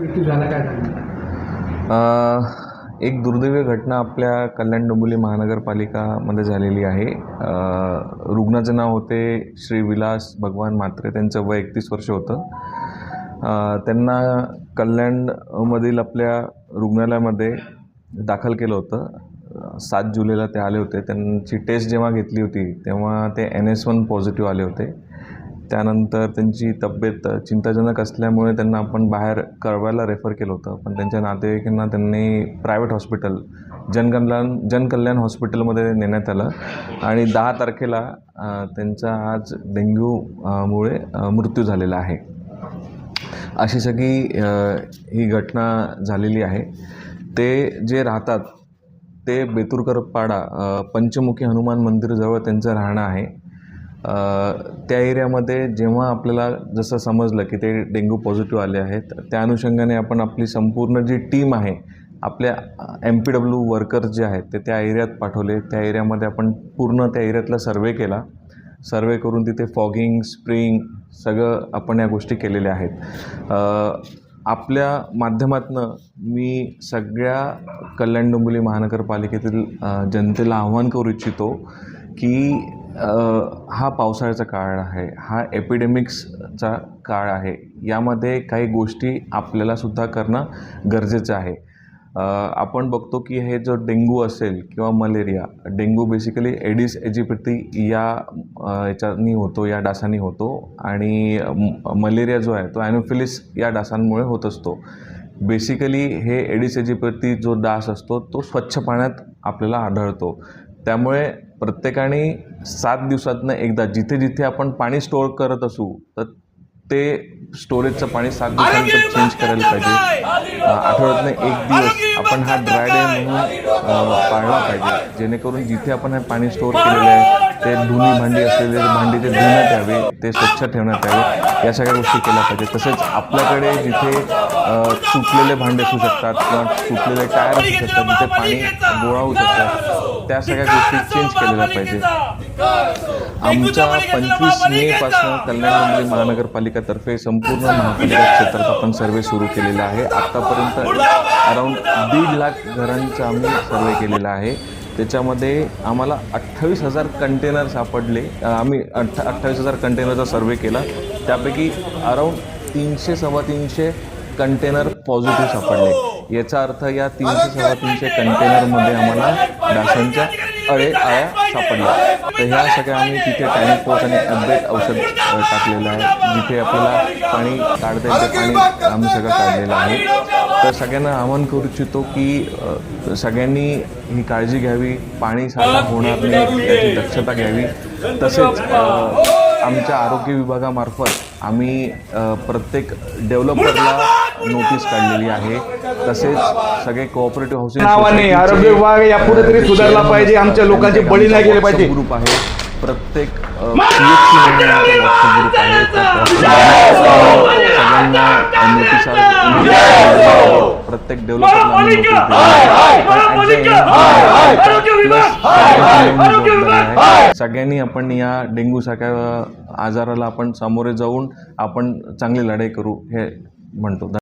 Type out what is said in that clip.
मृत्यू झाला काय झाला एक दुर्दैवी घटना आपल्या कल्याण डोंबिवली महानगरपालिकामध्ये झालेली आहे. रुग्णाचं नाव होते श्री विलास भगवान म्हात्रे. त्यांचं वय एकतीस वर्ष होतं. त्यांना कल्याणमधील आपल्या रुग्णालयामध्ये दाखल केलं होतं. सात जुलैला ते आले होते. त्यांची टेस्ट जेव्हा घेतली होती तेव्हा ते एन एस वन पॉझिटिव्ह आले होते. त्यानंतर त्यांची तब्येत चिंताजनक असल्यामुळे त्यांना आपण बाहेर कळवायला रेफर केलं होतं. पण त्यांच्या नातेवाईकांना त्यांनी प्रायव्हेट हॉस्पिटल जनकल्याण जनकल्याण हॉस्पिटलमध्ये नेण्यात आलं. आणि दहा तारखेला त्यांचा आज डेंग्यू मुळे मृत्यू झालेला आहे. अशी सगळी ही घटना झालेली आहे. ते जे राहतात ते बेतुरकर पाडा पंचमुखी हनुमान मंदिरजवळ त्यांचं राहणं आहे. त्या एरियामध्ये जेव्हा आपल्याला जसं समजलं की ते डेंग्यू पॉझिटिव्ह आले आहेत त्या अनुषंगाने आपण आपली संपूर्ण जी टीम आहे आपल्या एम पी डब्ल्यू वर्कर्स जे आहेत ते त्या एरियात पाठवले. त्या एरियामध्ये आपण पूर्ण त्या एरियातला सर्वे केला. सर्वे करून तिथे फॉगिंग स्प्रिंग सगळं आपण या गोष्टी केलेल्या आहेत. आपल्या माध्यमातनं मी सगळ्या कल्याण डोंबिवली महानगरपालिकेतील जनतेला आव्हान करू इच्छितो की हा पावसाळ्याचा काळ आहे हा एपिडेमिक्सचा काळ आहे यामध्ये काही गोष्टी आपल्यालासुद्धा करणं गरजेचं आहे. आपण बघतो की हे जो डेंग्यू असेल किंवा malaria dengue basically aedes aegypti या याच्यानी होतो या डासांनी होतो आणि मलेरिया जो आहे तो ॲनोफिलिस या डासांमुळे होत असतो. बेसिकली हे एडिस एजिप्टी जो डास असतो तो स्वच्छ पाण्यात आपल्याला आढळतो. त्यामुळे प्रत्येकाने सात दिवसातनं एकदा जिथे जिथे आपण पाणी स्टोअर करत असू तर ते स्टोरेजचं पाणी सात दिवसानंतर चेंज करायला पाहिजे. आठवड्यातनं एक दिवस आपण हा ड्राय डे म्हणून पाळला पाहिजे. जेणेकरून जिथे आपण हे पाणी स्टोअर केलेलं आहे ते धुणी भांडी असलेले भांडी ते धुण्यात यावे ते स्वच्छ ठेवण्यात यावे या सगळ्या गोष्टी केल्या पाहिजे. तसेच आपल्याकडे जिथे सुटलेले भांडे असू शकतात किंवा सुटलेले टायर असू शकतात जिथे पाणी गोळा होऊ शकतात त्या सगळ्या गोष्टी चेंज केलेल्या पाहिजे. आमच्या पंचवीस मे पासून कल्याण डोंबिवली महानगरपालिकातर्फे संपूर्ण महापालिका क्षेत्रात आपण सर्वे सुरू केलेला आहे. आत्तापर्यंत अराऊंड दीड लाख घरांचा आम्ही सर्वे केलेला आहे. त्याच्यामध्ये आम्हाला अठ्ठावीस हजार कंटेनर सापडले. आम्ही अठ्ठा अठ्ठावीस हजार कंटेनरचा सर्वे केला. त्यापैकी अराऊंड तीनशे सव्वा तीनशे कंटेनर पॉझिटिव्ह सापडले. याचा अर्थ या तीनशे सव्वा तीनशे कंटेनरमध्ये आम्हाला डासांच्या अळे आळ्या सापडल्या तर ह्या सगळ्या आम्ही तिथे टॅनिक पोच आणि अपडेट औषध टाकलेलं आहे. जिथे आपल्याला पाणी काढता येईल ते पाणी आम्ही सगळं काढलेलं आहे. तर सगळ्यांना आवाहन करू इच्छितो की सगळ्यांनी ही काळजी घ्यावी. पाणी साठा होणार नाही याची दक्षता घ्यावी. तसेच आमच्या आरोग्य विभागामार्फत आम्ही प्रत्येक डेव्हलपरला नोटीस काढलेली आहे. तसेच सगळे कोऑपरेटिव्ह हाऊसिंग नावाने आरोग्य विभाग यापुढे तरी सुधारला पाहिजे. आमच्या लोकांचे बळी नाही गेले पाहिजे. ग्रुप आहे. प्रत्येक ग्रुप आहे. सगळ्यांना नोटीस प्रत्येक आहे. सगळ्यांनी आपण या डेंग्यू सारख्या आजाराला आपण सामोरे जाऊन आपण चांगली लढाई करू हे म्हणतो.